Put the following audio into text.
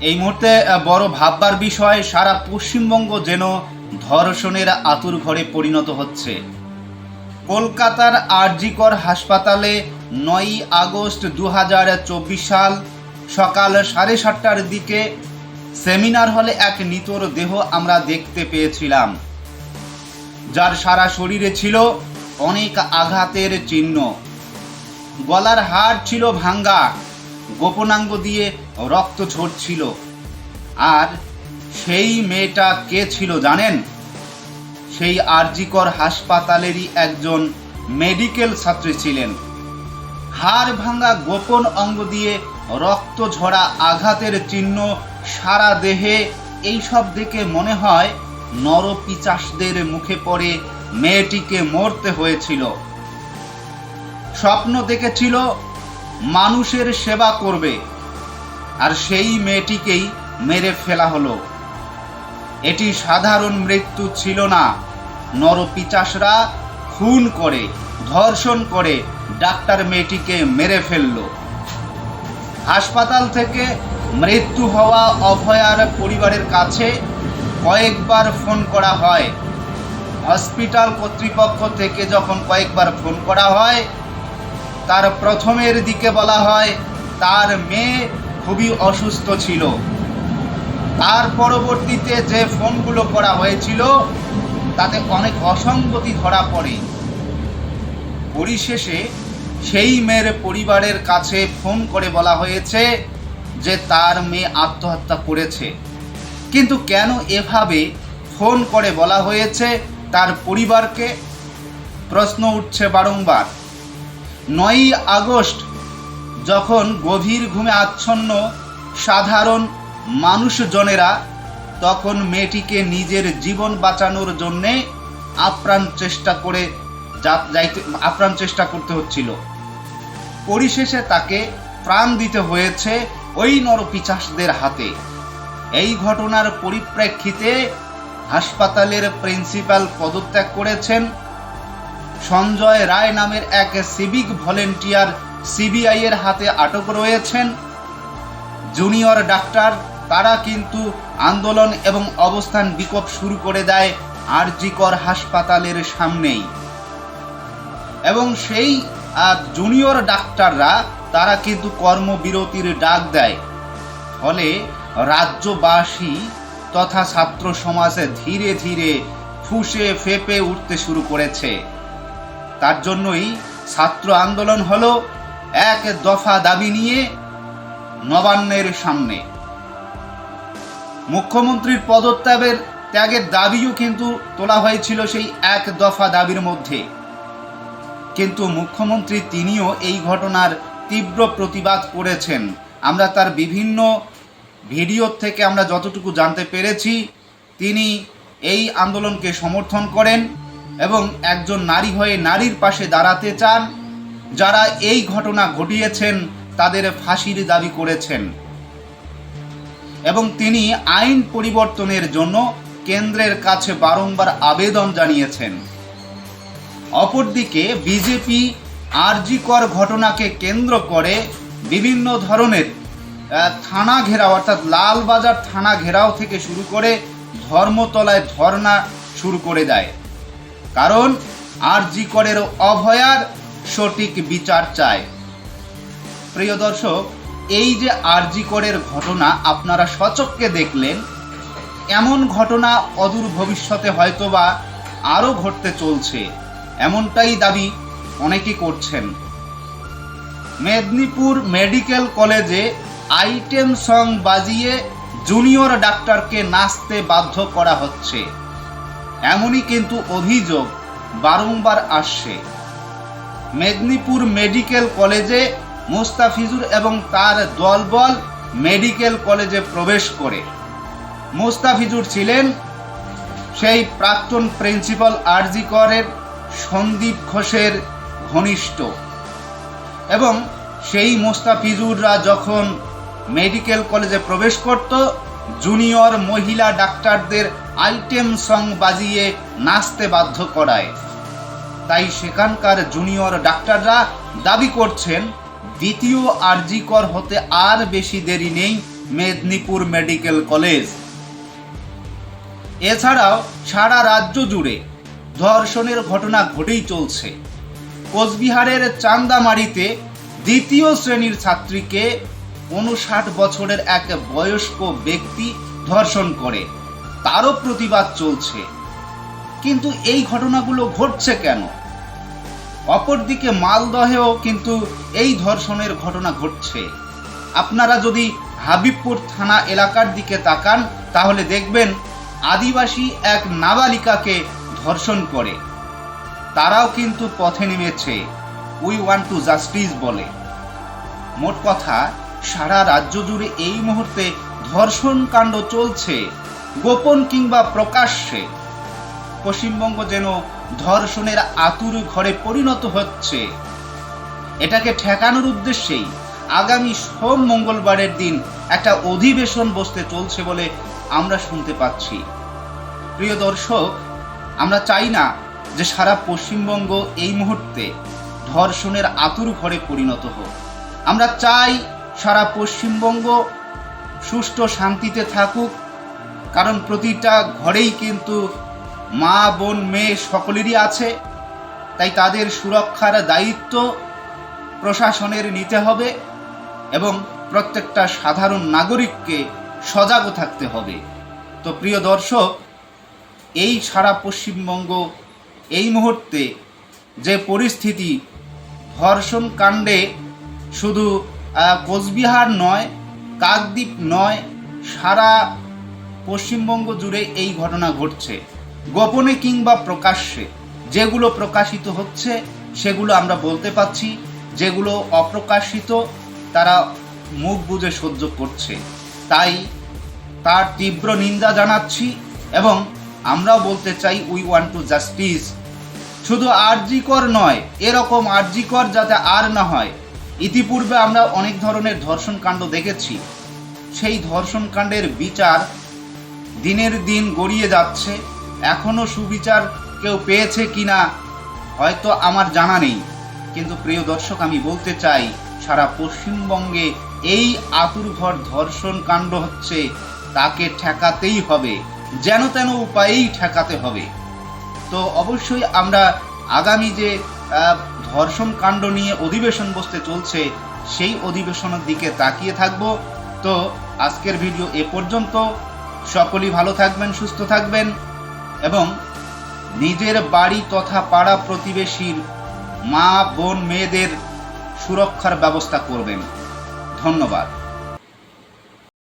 এই মুহূর্তে বড় ভাববার বিষয়, সারা পশ্চিমবঙ্গ যেন ধর্ষণের আতুর ঘরে পরিণত হচ্ছে। কলকাতার আরজিকর হাসপাতালে নয়ই আগস্ট দু হাজার চব্বিশ সাল সকাল সাড়ে সাতটার দিকে সেমিনার হলে এক নিতর দেহ আমরা দেখতে পেয়েছিলাম। যার সারা শরীরে ছিল অনেক আঘাতের চিহ্ন। গলার হাড় ছিল ভাঙ্গা। গোপনাঙ্গ দিয়ে রক্ত ঝরছিল। আর সেই মেয়েটা কে ছিল জানেন? সেই আরজিকর হাসপাতালেরই একজন মেডিকেল ছাত্রী ছিলেন। হাড় ভাঙা গোপন অঙ্গ দিয়ে রক্ত ঝরা আঘাতের চিহ্ন সারা দেহে এইসব দেখে মনে হয় নরপিচাসদের মুখে পড়ে মেয়েটিকে মরতে হয়েছিল। স্বপ্ন দেখেছিল মানুষের সেবা করবে, আর সেই মেয়েটিকেই মেরে ফেলা হলো। এটি সাধারণ মৃত্যু ছিল না। নরপিচাসরা খুন করে, ধর্ষণ করে ডাক্তার মেয়েটিকে মেরে ফেলল। হাসপাতাল থেকে মৃত্যু হওয়া অভয়ার পরিবারের কাছে কয়েকবার ফোন করা হয়। হসপিটাল কর্তৃপক্ষ থেকে যখন কয়েকবার ফোন করা হয় তার প্রথমের দিকে বলা হয়, তার মেয়ে খুবই অসুস্থ ছিল। তার পরবর্তীতে যে ফোনগুলো করা হয়েছিল, তাতে অনেক অসঙ্গতি ধরা পড়ে। পরিশেষে সেই মেয়ের পরিবারের কাছে ফোন করে বলা হয়েছে যে, তার মেয়ে আত্মহত্যা করেছে। কিন্তু কেন এভাবে ফোন করে বলা হয়েছে? তার পরিবারকে প্রশ্ন উঠছে বারংবার। নয়ই আগস্ট, যখন গভীর ঘুমে আচ্ছন্ন সাধারণ মানুষজনেরা, তখন মেয়েটিকে নিজের জীবন বাঁচানোর জন্যে আপ্রাণ চেষ্টা করে যাইতে আপ্রাণ চেষ্টা করতে হচ্ছিল। পরিশেষে তাকে প্রাণ দিতে হয়েছে ওই নরপিচাসদের হাতে। এই ঘটনার পরিপ্রেক্ষিতে হাসপাতালের প্রিন্সিপাল পদত্যাগ করেছেন সঞ্জয় রায় নামের এক সিভিক ভলেন্টিয়ার সিবিআই এর হাতে আটক রয়েছেন। জুনিয়র ডাক্তার, তারা কিন্তু আন্দোলন এবং অবস্থান বিক্ষোভ শুরু করে দেয় আরজিকর হাসপাতালের সামনেই। এবং সেই জুনিয়র ডাক্তাররা, তারা কিন্তু কর্মবিরতির ডাক দেয়। ফলে রাজ্যবাসী তথা ছাত্র সমাজে ধীরে ধীরে ফুসে ফেপে উঠতে শুরু করেছে। তার জন্যই ছাত্র আন্দোলন হলো এক দফা দাবি নিয়ে নবান্নের সামনে। মুখ্যমন্ত্রীর পদত্যাগের ত্যাগের দাবিও কিন্তু তোলা হয়েছিল সেই এক দফা দাবির মধ্যে। কিন্তু মুখ্যমন্ত্রী তিনিও এই ঘটনার তীব্র প্রতিবাদ করেছেন। আমরা তার বিভিন্ন ভিডিও থেকে আমরা যতটুকু জানতে পেরেছি, তিনি এই আন্দোলনকে সমর্থন করেন। এবং একজন নারী হয়ে নারীর পাশে দাঁড়াতে চান, যারা এই ঘটনা ঘটিয়েছেন, তাদের ফাঁসির দাবি করেছেন। এবং তিনি আইন পরিবর্তনের জন্য কেন্দ্রের কাছে বারংবার আবেদন জানিয়েছেন। অপরদিকে, বিজেপি আরজিকর ঘটনাকে কেন্দ্র করে বিভিন্ন ধরনের থানা ঘেরাও, অর্থাৎ লালবাজার থানা ঘেরাও থেকে শুরু করে ধর্মতলায় ধর্না শুরু করে দেয়। কারণ আরজিকরের অভয়ার সঠিক বিচার চায় প্রিয় দর্শক, এই যে আরজিকরের ঘটনা আপনারা সচক্ষে দেখলেন, এমন ঘটনা অদূর ভবিষ্যতে হয়তোবা আরও ঘটতে চলছে, এমনটাই দাবি অনেকে করছেন। মেদিনীপুর মেডিকেল কলেজে আইটেম সং বাজিয়ে জুনিয়র ডাক্তারকে নাচতে বাধ্য করা হচ্ছে। এমনই কিন্তু অভিযোগ বারংবার আসছে। মেদিনীপুর মেডিকেল কলেজে মোস্তাফিজুর এবং তার দলবল মেডিকেল কলেজে প্রবেশ করে। মোস্তাফিজুর ছিলেন সেই প্রাক্তন প্রিন্সিপাল আরজি করের সন্দীপ ঘোষের ঘনিষ্ঠ। এবং সেই মোস্তাফিজুররা যখন মেডিকেল কলেজে প্রবেশ করত জুনিয়র মহিলা ডাক্তারদের আইটেম সং বাজিয়ে নাচতে বাধ্য করায়। তাই সেখানকার জুনিয়র ডাক্তাররা দাবি করছেন, দ্বিতীয় আরজিকর হতে আর বেশি দেরি নেই মেদিনীপুর মেডিকেল কলেজ। এছাড়াও সারা রাজ্য জুড়ে ধর্ষণের ঘটনা ঘটেই চলছে। কোচবিহারের চান্দামারিতে দ্বিতীয় শ্রেণির ছাত্রীকে উনষাট বছরের এক বয়স্ক ব্যক্তি ধর্ষণ করে। তারও প্রতিবাদ চলছে। কিন্তু এই ঘটনাগুলো ঘটছে কেন? অপরদিকে মালদহেও কিন্তু এই ধর্ষণের ঘটনা ঘটছে। আপনারা যদি হাবিবপুর থানা এলাকার দিকে তাকান, তাহলে দেখবেন আদিবাসী এক নাবালিকাকে ধর্ষণ করে। তারাও কিন্তু পথে নেমেছে। উই ওয়ান্ট টু জাস্টিস বলে। মোট কথা সারা রাজ্য জুড়ে এই মুহূর্তে ধর্ষণ কাণ্ড চলছে, গোপন কিংবা প্রকাশ্যে। পশ্চিমবঙ্গ যেন ধর্ষণের আতুর ঘরে পরিণত হচ্ছে। এটাকে ঠেকানোর উদ্দেশ্যেই আগামী সোম মঙ্গলবারের দিন একটা অধিবেশন বসতে চলছে বলে আমরা শুনতে পাচ্ছি। প্রিয় দর্শক, আমরা চাই না যে সারা পশ্চিমবঙ্গ এই মুহূর্তে ধর্ষণের আতুর ঘরে পরিণত হোক। আমরা চাই সারা পশ্চিমবঙ্গ সুষ্ঠু শান্তিতে থাকুক, কারণ প্রতিটা ঘরেই কিন্তু মা, বোন, মেয়ে সকলেরই আছে। তাই তাদের সুরক্ষার দায়িত্ব প্রশাসনের নিতে হবে এবং প্রত্যেকটা সাধারণ নাগরিককে সজাগও থাকতে হবে। তো প্রিয় দর্শক, এই সারা পশ্চিমবঙ্গ এই মুহূর্তে যে পরিস্থিতি, ধর্ষণ কাণ্ডে শুধু কোচবিহার নয়, কাকদ্বীপ নয়, সারা পশ্চিমবঙ্গ জুড়ে এই ঘটনা ঘটছে। গোপনে কিংবা প্রকাশ্যে যেগুলো প্রকাশিত হচ্ছে, সেগুলো আমরা বলতে পাচ্ছি যেগুলো অপ্রকাশিত, তারা মুখ বুজে সহ্য করছে। তাই তার তীব্র নিন্দা জানাচ্ছি এবং আমরাও বলতে চাই উই ওয়ান্ট টু জাস্টিস শুধু আরজিকর নয়, এরকম আরজিকর যাতে আর না হয় ইতিপূর্বে আমরা অনেক ধরনের ধর্ষণ কাণ্ড দেখেছি। সেই ধর্ষণ কাণ্ডের বিচার দিনের দিন গড়িয়ে যাচ্ছে। এখনও সুবিচার কেউ পেয়েছে কি না হয়তো আমার জানা নেই। কিন্তু প্রিয় দর্শক, আমি বলতে চাই, সারা পশ্চিমবঙ্গে এই আতুরঘর ধর্ষণ কাণ্ড হচ্ছে, তাকে ঠেকাতেই হবে, যেন তেন উপায়েই ঠেকাতে হবে। তো অবশ্যই আমরা আগামী যে ধর্ষণ কাণ্ড নিয়ে অধিবেশন বসতে চলছে, সেই অধিবেশনের দিকে তাকিয়ে থাকব। তো আজকের ভিডিও এ পর্যন্ত। সকলেই ভালো থাকবেন, সুস্থ থাকবেন এবং নিজের বাড়ি তথা পাড়া প্রতিবেশীর মা, বোন, মেয়েদের সুরক্ষার ব্যবস্থা করবেন। ধন্যবাদ।